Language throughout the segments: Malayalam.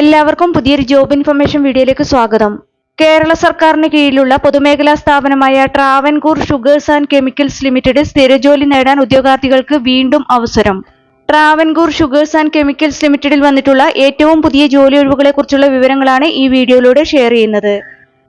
എല്ലാവർക്കും പുതിയൊരു ജോബ് ഇൻഫർമേഷൻ വീഡിയോയിലേക്ക് സ്വാഗതം. കേരള സർക്കാരിന് കീഴിലുള്ള പൊതുമേഖലാ സ്ഥാപനമായ Travancore sugars and chemicals limited സ്ഥിരജോലി നേടാൻ ഉദ്യോഗാർത്ഥികൾക്ക് വീണ്ടും അവസരം. ട്രാവൻകൂർ ഷുഗേഴ്സ് ആൻഡ് കെമിക്കൽസ് ലിമിറ്റഡിൽ വന്നിട്ടുള്ള ഏറ്റവും പുതിയ ജോലി ഒഴിവുകളെ കുറിച്ചുള്ള വിവരങ്ങളാണ് ഈ വീഡിയോയിലൂടെ ഷെയർ ചെയ്യുന്നത്.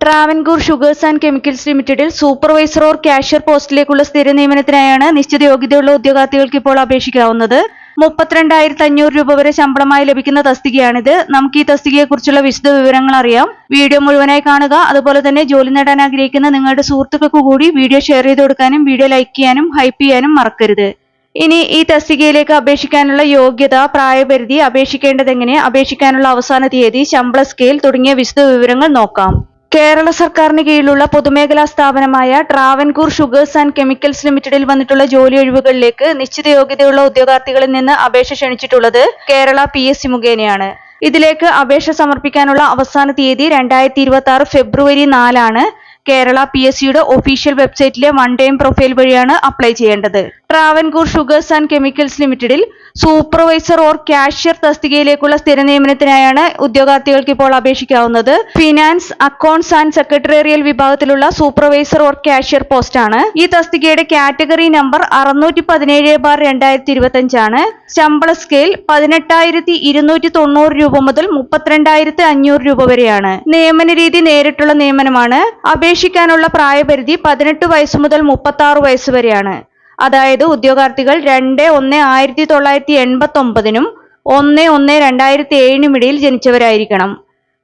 ട്രാവൻകൂർ ഷുഗേഴ്സ് ആൻഡ് കെമിക്കൽസ് ലിമിറ്റഡിൽ സൂപ്പർവൈസർ ഓർ കാഷ്യർ പോസ്റ്റിലേക്കുള്ള സ്ഥിര നിയമനത്തിനായാണ് നിശ്ചിത യോഗ്യതയുള്ള ഉദ്യോഗാർത്ഥികൾക്ക് ഇപ്പോൾ അപേക്ഷിക്കാവുന്നത്. മുപ്പത്തിരണ്ടായിരത്തി അഞ്ഞൂറ് രൂപ വരെ ശമ്പളമായി ലഭിക്കുന്ന തസ്തികയാണിത്. നമുക്ക് ഈ തസ്തികയെ കുറിച്ചുള്ള വിശദ വിവരങ്ങൾ അറിയാം വീഡിയോ മുഴുവനായി കാണുക. അതുപോലെ തന്നെ ജോലി നേടാൻ ആഗ്രഹിക്കുന്ന നിങ്ങളുടെ സുഹൃത്തുക്കൾക്ക് കൂടി വീഡിയോ ഷെയർ ചെയ്ത് കൊടുക്കാനും വീഡിയോ ലൈക്ക് ചെയ്യാനും ഹൈപ്പ് ചെയ്യാനും മറക്കരുത്. ഇനി ഈ തസ്തികയിലേക്ക് അപേക്ഷിക്കാനുള്ള യോഗ്യത പ്രായപരിധി അപേക്ഷിക്കേണ്ടതെങ്ങനെ അപേക്ഷിക്കാനുള്ള അവസാന തീയതി ശമ്പള സ്കെയിൽ തുടങ്ങിയ വിശദ വിവരങ്ങൾ നോക്കാം. കേരള സർക്കാരിന് കീഴിലുള്ള പൊതുമേഖലാ സ്ഥാപനമായ ട്രാവൻകൂർ ഷുഗേഴ്സ് ആൻഡ് കെമിക്കൽസ് ലിമിറ്റഡിൽ വന്നിട്ടുള്ള ജോലി ഒഴിവുകളിലേക്ക് നിശ്ചിത യോഗ്യതയുള്ള ഉദ്യോഗാർത്ഥികളിൽ നിന്ന് അപേക്ഷ ക്ഷണിച്ചിട്ടുള്ളത് കേരള പി. എസ്. സി മുഖേനയാണ് ഇതിലേക്ക് അപേക്ഷ സമർപ്പിക്കാനുള്ള അവസാന തീയതി രണ്ടായിരത്തി ഇരുപത്തി ആറ് ഫെബ്രുവരി നാലാണ്. കേരള പി എസ് സിയുടെ ഒഫീഷ്യൽ വെബ്സൈറ്റിലെ വൺ ടൈം പ്രൊഫൈൽ വഴിയാണ് അപ്ലൈ ചെയ്യേണ്ടത്. ട്രാവൻകൂർ ഷുഗേഴ്സ് ആൻഡ് കെമിക്കൽസ് ലിമിറ്റഡിൽ സൂപ്പർവൈസർ ഓർ കാഷ്യർ തസ്തികയിലേക്കുള്ള സ്ഥിര നിയമനത്തിനായാണ് ഉദ്യോഗാർത്ഥികൾക്ക് ഇപ്പോൾ അപേക്ഷിക്കാവുന്നത്. ഫിനാൻസ് അക്കൗണ്ട്സ് ആൻഡ് സെക്രട്ടേറിയൽ വിഭാഗത്തിലുള്ള സൂപ്പർവൈസർ ഓർ കാഷ്യർ പോസ്റ്റാണ് ഈ തസ്തികയുടെ കാറ്റഗറി നമ്പർ അറുന്നൂറ്റി പതിനേഴ് ബാർ രണ്ടായിരത്തി ഇരുപത്തി അഞ്ചാണ് ശമ്പള സ്കെയിൽ പതിനെട്ടായിരത്തി ഇരുന്നൂറ്റി തൊണ്ണൂറ് രൂപ മുതൽ മുപ്പത്തിരണ്ടായിരത്തി അഞ്ഞൂറ് രൂപ വരെയാണ്. നിയമന രീതി നേരിട്ടുള്ള നിയമനമാണ്. അപേക്ഷിക്കാനുള്ള പ്രായപരിധി പതിനെട്ട് വയസ്സ് മുതൽ മുപ്പത്തി ആറ് വയസ്സ് വരെയാണ്. അതായത് ഉദ്യോഗാർത്ഥികൾ രണ്ട് ഒന്ന് ആയിരത്തി തൊള്ളായിരത്തി എൺപത്തി ഒമ്പതിനും ഒന്ന് ഒന്ന് രണ്ടായിരത്തി ഏഴിനും ഇടയിൽ ജനിച്ചവരായിരിക്കണം.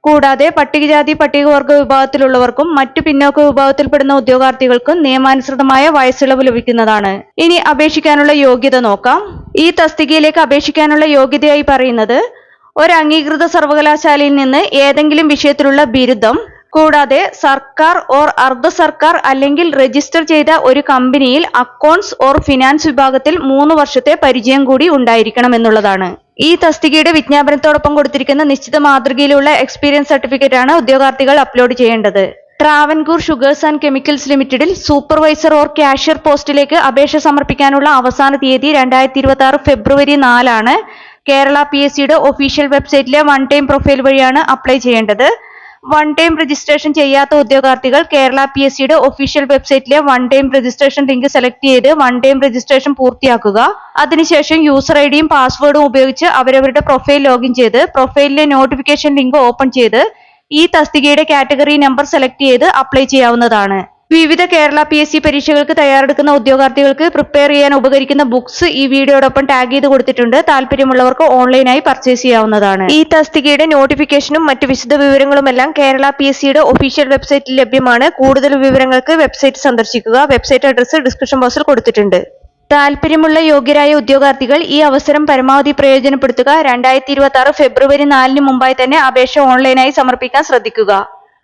കൂടാതെ പട്ടികജാതി പട്ടികവർഗ വിഭാഗത്തിലുള്ളവർക്കും മറ്റു പിന്നോക്ക വിഭാഗത്തിൽപ്പെടുന്ന ഉദ്യോഗാർത്ഥികൾക്കും നിയമാനുസൃതമായ വയസ്സിളവ് ലഭിക്കുന്നതാണ്. ഇനി അപേക്ഷിക്കാനുള്ള യോഗ്യത നോക്കാം. ഈ തസ്തികയിലേക്ക് അപേക്ഷിക്കാനുള്ള യോഗ്യതയായി പറയുന്നത് ഒരു അംഗീകൃത സർവകലാശാലയിൽ നിന്ന് ഏതെങ്കിലും വിഷയത്തിലുള്ള ബിരുദം കൂടാതെ സർക്കാർ ഓർ അർദ്ധ സർക്കാർ അല്ലെങ്കിൽ രജിസ്റ്റർ ചെയ്ത ഒരു കമ്പനിയിൽ അക്കൗണ്ട്സ് ഓർ ഫിനാൻസ് വിഭാഗത്തിൽ മൂന്ന് വർഷത്തെ പരിചയം കൂടി ഉണ്ടായിരിക്കണം എന്നുള്ളതാണ്. ഈ തസ്തികയുടെ വിജ്ഞാപനത്തോടൊപ്പം കൊടുത്തിരിക്കുന്ന നിശ്ചിത മാതൃകയിലുള്ള എക്സ്പീരിയൻസ് സർട്ടിഫിക്കറ്റ് ആണ് ഉദ്യോഗാർത്ഥികൾ അപ്ലോഡ് ചെയ്യേണ്ടത്. ട്രാവൻകൂർ ഷുഗേഴ്സ് ആൻഡ് കെമിക്കൽസ് ലിമിറ്റഡിൽ സൂപ്പർവൈസർ ഓർ കാഷ്യർ പോസ്റ്റിലേക്ക് അപേക്ഷ സമർപ്പിക്കാനുള്ള അവസാന തീയതി രണ്ടായിരത്തി ഇരുപത്തി ആറ് ഫെബ്രുവരി നാലാണ്. കേരള പി എസ് സിയുടെ ഒഫീഷ്യൽ വെബ്സൈറ്റിലെ വൺ ടൈം പ്രൊഫൈൽ വഴിയാണ് അപ്ലൈ ചെയ്യേണ്ടത്. വൺ ടൈം രജിസ്ട്രേഷൻ ചെയ്യാത്ത ഉദ്യോഗാർത്ഥികൾ കേരള പി എസ് സിയുടെ official വെബ്സൈറ്റിലെ one time registration link select ചെയ്ത് വൺ ടൈം രജിസ്ട്രേഷൻ പൂർത്തിയാക്കുക. അതിനുശേഷം യൂസർ ഐഡിയും ഡിയും പാസ്വേഡും ഉപയോഗിച്ച് അവരവരുടെ പ്രൊഫൈൽ ലോഗിൻ ചെയ്ത് പ്രൊഫൈലിലെ നോട്ടിഫിക്കേഷൻ ലിങ്ക് ഓപ്പൺ ചെയ്ത് ഈ തസ്തികയുടെ കാറ്റഗറി നമ്പർ സെലക്ട് ചെയ്ത് അപ്ലൈ ചെയ്യാവുന്നതാണ്. വിവിധ കേരള പി എസ് സി പരീക്ഷകൾക്ക് തയ്യാറെടുക്കുന്ന ഉദ്യോഗാർത്ഥികൾക്ക് പ്രിപ്പയർ ചെയ്യാൻ ഉപകരിക്കുന്ന ബുക്സ് ഈ വീഡിയോടൊപ്പം ടാഗ് ചെയ്ത് കൊടുത്തിട്ടുണ്ട്. താല്പര്യമുള്ളവർക്ക് ഓൺലൈനായി പർച്ചേസ് ചെയ്യാവുന്നതാണ്. ഈ തസ്തികയുടെ നോട്ടിഫിക്കേഷനും മറ്റ് വിശദ വിവരങ്ങളുമെല്ലാം കേരള പി എസ് സിയുടെ ഒഫീഷ്യൽ വെബ്സൈറ്റിൽ ലഭ്യമാണ്. കൂടുതൽ വിവരങ്ങൾക്ക് വെബ്സൈറ്റ് സന്ദർശിക്കുക. വെബ്സൈറ്റ് അഡ്രസ്സ് ഡിസ്ക്രിപ്ഷൻ ബോക്സിൽ കൊടുത്തിട്ടുണ്ട്. താല്പര്യമുള്ള യോഗ്യരായ ഉദ്യോഗാർത്ഥികൾ ഈ അവസരം പരമാവധി പ്രയോജനപ്പെടുത്തുക. രണ്ടായിരത്തി ഇരുപത്തി ആറ് ഫെബ്രുവരി നാലിന് മുമ്പായി തന്നെ അപേക്ഷ ഓൺലൈനായി സമർപ്പിക്കാൻ ശ്രദ്ധിക്കുക.